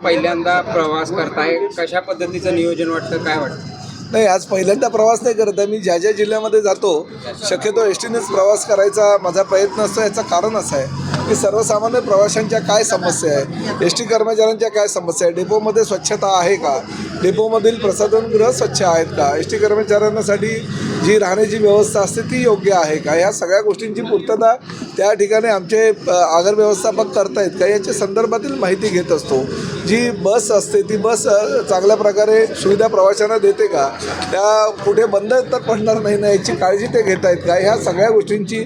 पहिल्यांदा प्रवास करताय? कशा पद्धतीचं नियोजन वाटतं? काय वाटतं? नाही आज पहिल्यांदा प्रवास नाही करत आहे. मी ज्या ज्या जिल्ह्यामध्ये जातो शक्यतो एस टीनेच प्रवास करायचा माझा प्रयत्न असतो. याचं कारण असं आहे की सर्वसामान्य प्रवाशांच्या काय समस्या आहे? एस टी कर्मचाऱ्यांच्या काय समस्या आहे? डेपोमध्ये स्वच्छता आहे का? डेपोमधील प्रसाधनगृह स्वच्छ आहेत का? एस टी कर्मचाऱ्यांसाठी जी राहण्याची व्यवस्था असते ती योग्य आहे का? ह्या सगळ्या गोष्टींची पूर्तता त्या ठिकाणी आमचे आगर व्यवस्थापक व्यवस्थापक करतायत का याच्या संदर्भातील माहिती घेत असतो. जी बस असते ती बस चांगल्या प्रकारे सुविधा प्रवाशांना देते का? त्या कुठे बंद तर पडणार नाही ना याची काळजी ते घेत आहेत का? ह्या सगळ्या गोष्टींची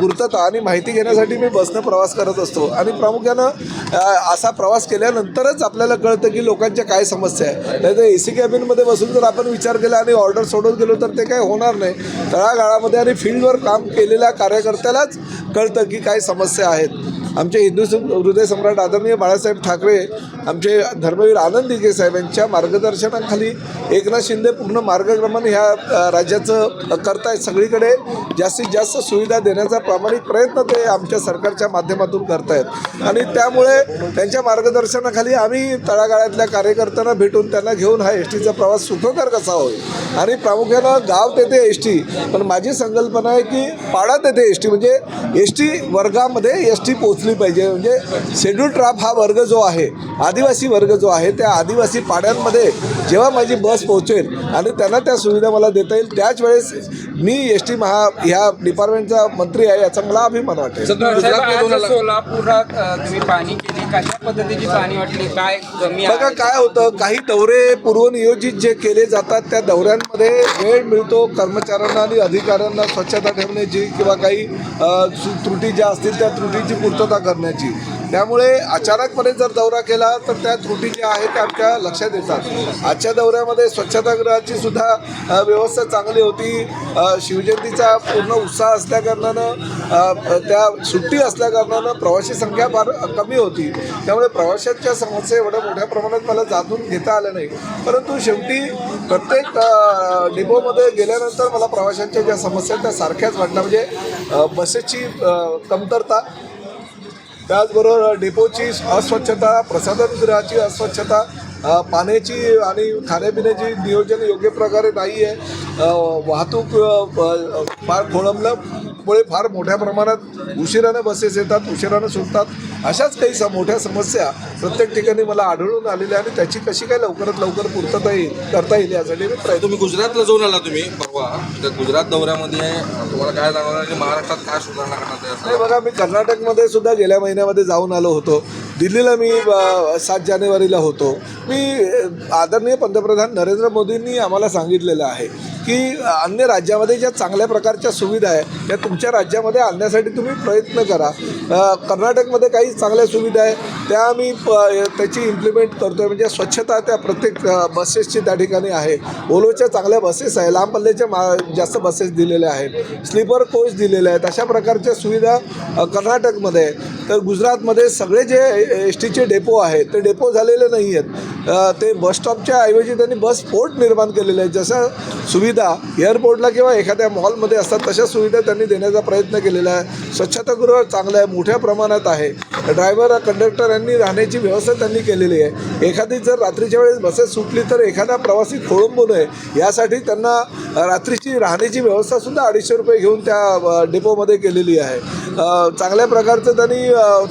पूर्तता आणि माहिती घेण्यासाठी मी बसनं प्रवास करत असतो. आणि प्रामुख्यानं असा प्रवास केल्यानंतरच आपल्याला कळतं की लोकांच्या काय समस्या आहे. नाही तर ए सी कॅबिनमध्ये बसून जर आपण विचार केला आणि ऑर्डर सोडून गेलो तर ते काय होणार नाही. तळागाळामध्ये आणि फील्डवर काम केलेल्या कार्यकर्त्यालाच कळतं की काय समस्या आहेत. आमचे हिंदू हृदय सम्राट आदरणीय बाळासाहेब ठाकरे आमचे धर्मवीर आनंद दिघे साहेब यांच्या मार्गदर्शनाखाली एकनाथ शिंदे पूर्ण मार्गक्रमण ह्या राज्याचं राज्याचं करतायत सगळीकडे. जास्तीत जास्त सुविधा देण्याचा प्रामाणिक प्रयत्न ते आमच्या सरकारच्या माध्यमातून करतायत. आणि त्यामुळे त्यांच्या मार्गदर्शनाखाली आम्ही तळागाळातल्या कार्यकर्त्यांना भेटून त्यांना घेऊन हा एस टीचा प्रवास सुखकर कसा होईल? आणि प्रामुख्यानं गाव तेथे एस टी पण माझी संकल्पना आहे की पाडा तेथे एस टी म्हणजे एस टी वर्गामध्ये एस टी पोचली पाहिजे. म्हणजे शेड्यूल ट्राफ हा वर्ग जो आहे आदिवासी वर्ग जो आहे त्या आदिवासी पाड्यांमध्ये जेव्हा माझी बस पोहोचेल आणि त्यांना त्या सुविधा मला देता येईल त्याच वेळेस मी एस टी महा ह्या डिपार्टमेंटचा मंत्री आहे याचा मला अभिमान वाटेल. सोलापुरात अ, तुम्ही पाणी केली. कशा पद्धतीची पाणी वाटली? काय कमी बघा? काय होतं काही दौरे पूर्वनियोजित जे केले जातात त्या दौऱ्यांमध्ये वेळ मिळतो. कर्मचाऱ्यांना आणि अधिकाऱ्यांना स्वच्छता ठेवण्याची किंवा काही त्रुटी ज्या असतील त्या त्रुटीची पूर्तता करण्याची. त्यामुळे अचानकपणे जर दौरा केला तर त्या त्रुटी ज्या आहेत त्या आमच्या लक्षात येतात. आजच्या दौऱ्यामध्ये स्वच्छतागृहाची सुद्धा व्यवस्था चांगली होती. शिवजयंतीचा पूर्ण उत्साह असल्याकारणानं त्या सुट्टी असल्याकारणानं प्रवाशी संख्या फार कमी होती. त्यामुळे प्रवाशांच्या समस्या एवढ्या मोठ्या प्रमाणात मला जाणून घेता आल्या नाही परंतु शेवटी प्रत्येक डिपोमध्ये गेल्यानंतर मला प्रवाशांच्या ज्या समस्या आहेत त्या सारख्याच वाटल्या. म्हणजे बसेसची कमतरता त्याचबरोबर डेपोची अस्वच्छता प्रसाधनगृहाची अस्वच्छता पाण्याची आणि खाण्यापिण्याची नियोजन योग्य प्रकारे नाही आहे. वाहतूक फार खोळंबल्यामुळे फार मोठ्या प्रमाणात उशिरानं बसेस येतात उशिरानं सुटतात. अशाच काही सम मोठ्या समस्या प्रत्येक ठिकाणी मला आढळून आलेल्या आणि त्याची कशी काय लवकरात लवकर पूर्तता येईल करता येईल यासाठी मी प्रयत्न तुम्ही गुजरातला जाऊन आला तुम्ही परवा. त्या गुजरात दौऱ्यामध्ये तुम्हाला काय जाणवलं की महाराष्ट्रात काय सुधारणा आहे नाही बघा मी कर्नाटकमध्ये सुद्धा गेल्या महिन्यामध्ये जाऊन आलो होतो. दिल्लीला मी सात जानेवारीला होतो. मी आदरणीय पंतप्रधान नरेंद्र मोदींनी आम्हाला सांगितलेलं आहे की अन्य राज्यामध्ये ज्या चांगल्या प्रकारच्या सुविधा आहे त्या तुमच्या राज्यामध्ये आणण्यासाठी तुम्ही प्रयत्न करा. कर्नाटकमध्ये काही चांगल्या सुविधा आहे त्या आम्ही प- त्याची इम्प्लिमेंट करतो आहे म्हणजे स्वच्छता त्या प्रत्येक बसेसची त्या ठिकाणी आहे. ओलोच्या चांगल्या बसेस आहे लांब पल्ल्याच्या मा जास्त बसेस दिलेल्या आहेत स्लीपर कोच दिलेले आहेत अशा प्रकारच्या सुविधा कर्नाटकमध्ये आहे तर गुजरातमध्ये सगळे जे एस टीचे डेपो आहेत ते डेपो झालेले नाही आहेत ते बसस्टॉपच्या ऐवजी त्यांनी बस फोर्ट निर्माण केलेले आहेत. जशा सुविधा एअरपोर्टला किंवा एखाद्या मॉलमध्ये असतात तशा सुविधा त्यांनी देण्याचा प्रयत्न केलेला आहे. स्वच्छतागृह चांगलं आहे मोठ्या प्रमाणात आहे. ड्रायव्हर कंडक्टर यांनी राहण्याची व्यवस्था त्यांनी केलेली आहे. एखादी जर रात्रीच्या वेळेस बसेस सुटली तर एखादा प्रवासी खोळंबू नये. यासाठी त्यांना रात्रीची राहण्याची व्यवस्थासुद्धा अडीचशे रुपये घेऊन त्या डेपोमध्ये केलेली आहे. चांगल्या प्रकारचं त्यांनी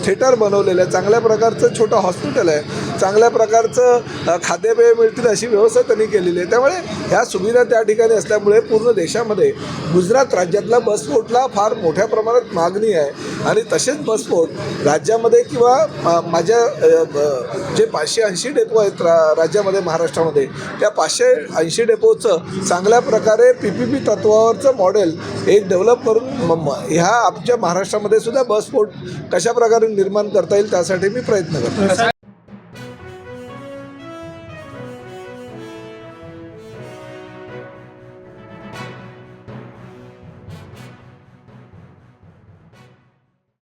थिएटर बनवलेलं आहे. चांगल्या प्रकारचं छोटं हॉस्पिटल आहे. चांगल्या प्रकारचं खाद्यपेय मिळतील अशी व्यवस्था त्यांनी केलेली आहे. त्यामुळे ह्या सुविधा त्या ठिकाणी असल्यामुळे पूर्ण देशामध्ये गुजरात राज्यातला बसपोर्टला फार मोठ्या प्रमाणात मागणी आहे. आणि तसेच बसपोर्ट राज्यामध्ये किंवा माझ्या जे पाचशे ऐंशी डेपो आहेत रा राज्यामध्ये महाराष्ट्रामध्ये त्या पाचशे ऐंशी डेपोचं चांगल्या प्रकारे पी पी पी तत्वावरचं मॉडेल एक डेव्हलप करून म- ह्या आमच्या महाराष्ट्रामध्ये सुद्धा बसपोर्ट कशा प्रकारे निर्माण करता येईल त्यासाठी मी प्रयत्न करतो.